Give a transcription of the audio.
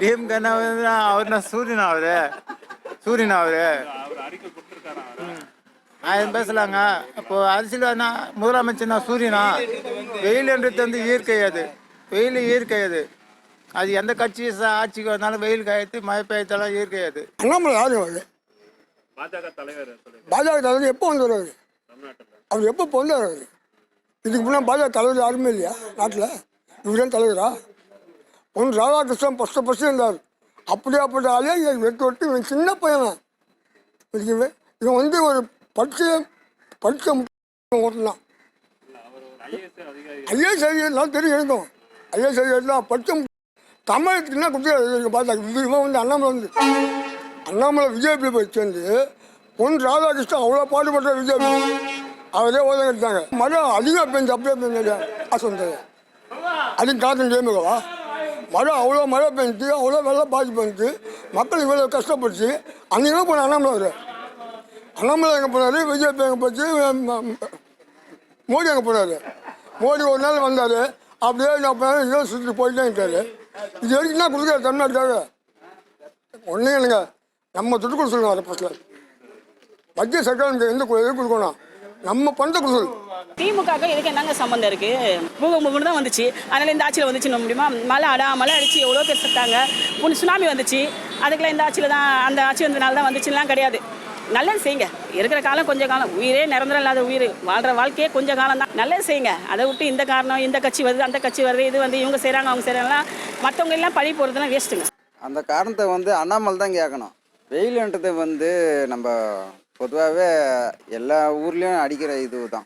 வெயில் வந்து என்ன அவர் நான் சூரியன் அவரு? சூரியன் அவரு? ஆயிரம் பேசலாங்க. இப்போ அரசியல் முதலமைச்சர் நான் சூரியனா வெயில்ன்றது வந்து இயற்கை அது. வெயில் இயற்கை அது. அது எந்த கட்சி ஆட்சிக்கு வந்தாலும் வெயில் காயத்து மழை பெய்யத்தெல்லாம் இயற்கை அது. அண்ணாமலை யாரும் அவர்? பாஜக தலைவர் சொல்லி பாஜக தலைவர் எப்போ அவர்? தமிழ்நாட்டில். அவர் எப்போ வந்தார் அவர்? இதுக்கு முன்னாடி பாஜக தலைவர் யாருமே இல்லையா நாட்டில்? இவர்தான் தலைவரா? பொன் ராதாகிருஷ்ணன் ஃபஸ்ட்டு ஃபஸ்ட்டு இருந்தார் அப்படியே ஆளே இவன் வெட்டு வெட்டு இவன் சின்ன பையன். இவன் வந்து ஒரு படிச்ச படித்த ஓட்டலாம் அவர் ஒரு ஐஏஎஸ் தெரியும் இருக்கும் ஐஏஎஸ் ஐஎல்லாம் படித்த தமிழுக்கு என்ன கொடுத்து பார்த்தா இவன் வந்து அண்ணாமலை வந்து அண்ணாமலை விஜேபி போய் சேர்ந்து பொன் ராதாகிருஷ்ணன் அவ்வளோ பாடுபட்ட விஜேபி அவரே ஓதம் எடுத்தாங்க மழை அதிகம் பெஞ்சு அப்படியே பெஞ்சு ஆசை வந்தது அதுக்கு காரணம் மழை அவ்வளோ மழை பெஞ்சு அவ்வளோ வெள்ளம் பாதிப்பு வந்துச்சு மக்கள் இவ்வளோ கஷ்டப்பட்டுச்சு. அன்றைக்கி போன அண்ணாமலை அண்ணாமலை எங்கே போனார்? பிஜேபி எங்கே போச்சு? மோடி அங்கே போனார்? மோடி ஒரு நாள் வந்தார். அப்படியே நான் போனேன் இதோ சுற்றிட்டு போயிட்டே இருக்காரு இது வரைக்கும் என்ன கொடுக்குறாரு? தமிழ்நாட்டுக்காக. ஒன்றும் இல்லைங்க. நம்ம துட்டு கொடுத்துருக்கோம் அதை ஃபஸ்ட்டில் மத்திய சர்க்கார் எந்த கொடுக்கணும்? நம்ம பணத்தை கொடுத்துருக்கோம். திமுகவுக்கு இதுக்கு என்னங்க சம்மந்தம் இருக்கு? பூகம்பம் தான் வந்துச்சு. அதனால இந்த ஆட்சியில் வந்துச்சுன்னு முடியுமா? மழை அடா மழை அடிச்சு எவ்வளோ பேர் செத்தாங்க ஒன்று சுனாமி வந்துச்சு. அதுக்கெல்லாம் இந்த ஆட்சியில் தான் அந்த ஆட்சி வந்ததுனால தான் வந்துச்சுலாம் கிடையாது. நல்லது செய்யுங்க. இருக்கிற காலம் கொஞ்சம் காலம். உயிரே நிரந்தரம் இல்லாத உயிர். வாழ்கிற வாழ்க்கையே கொஞ்ச காலம் தான். நல்லது செய்யுங்க. அதை விட்டு இந்த காரணம் இந்த கட்சி வருது அந்த கட்சி வருது இது வந்து இவங்க செய்கிறாங்க அவங்க செய்கிறாங்கலாம் மற்றவங்க எல்லாம் பழி போகிறதுலாம் வேஸ்ட்டுங்க அந்த காரணத்தை வந்து அண்ணாமல் தான் கேட்கணும். வெயில்ன்றது வந்து நம்ம பொதுவாகவே எல்லா ஊர்லேயும் அடிக்கிற இது தான்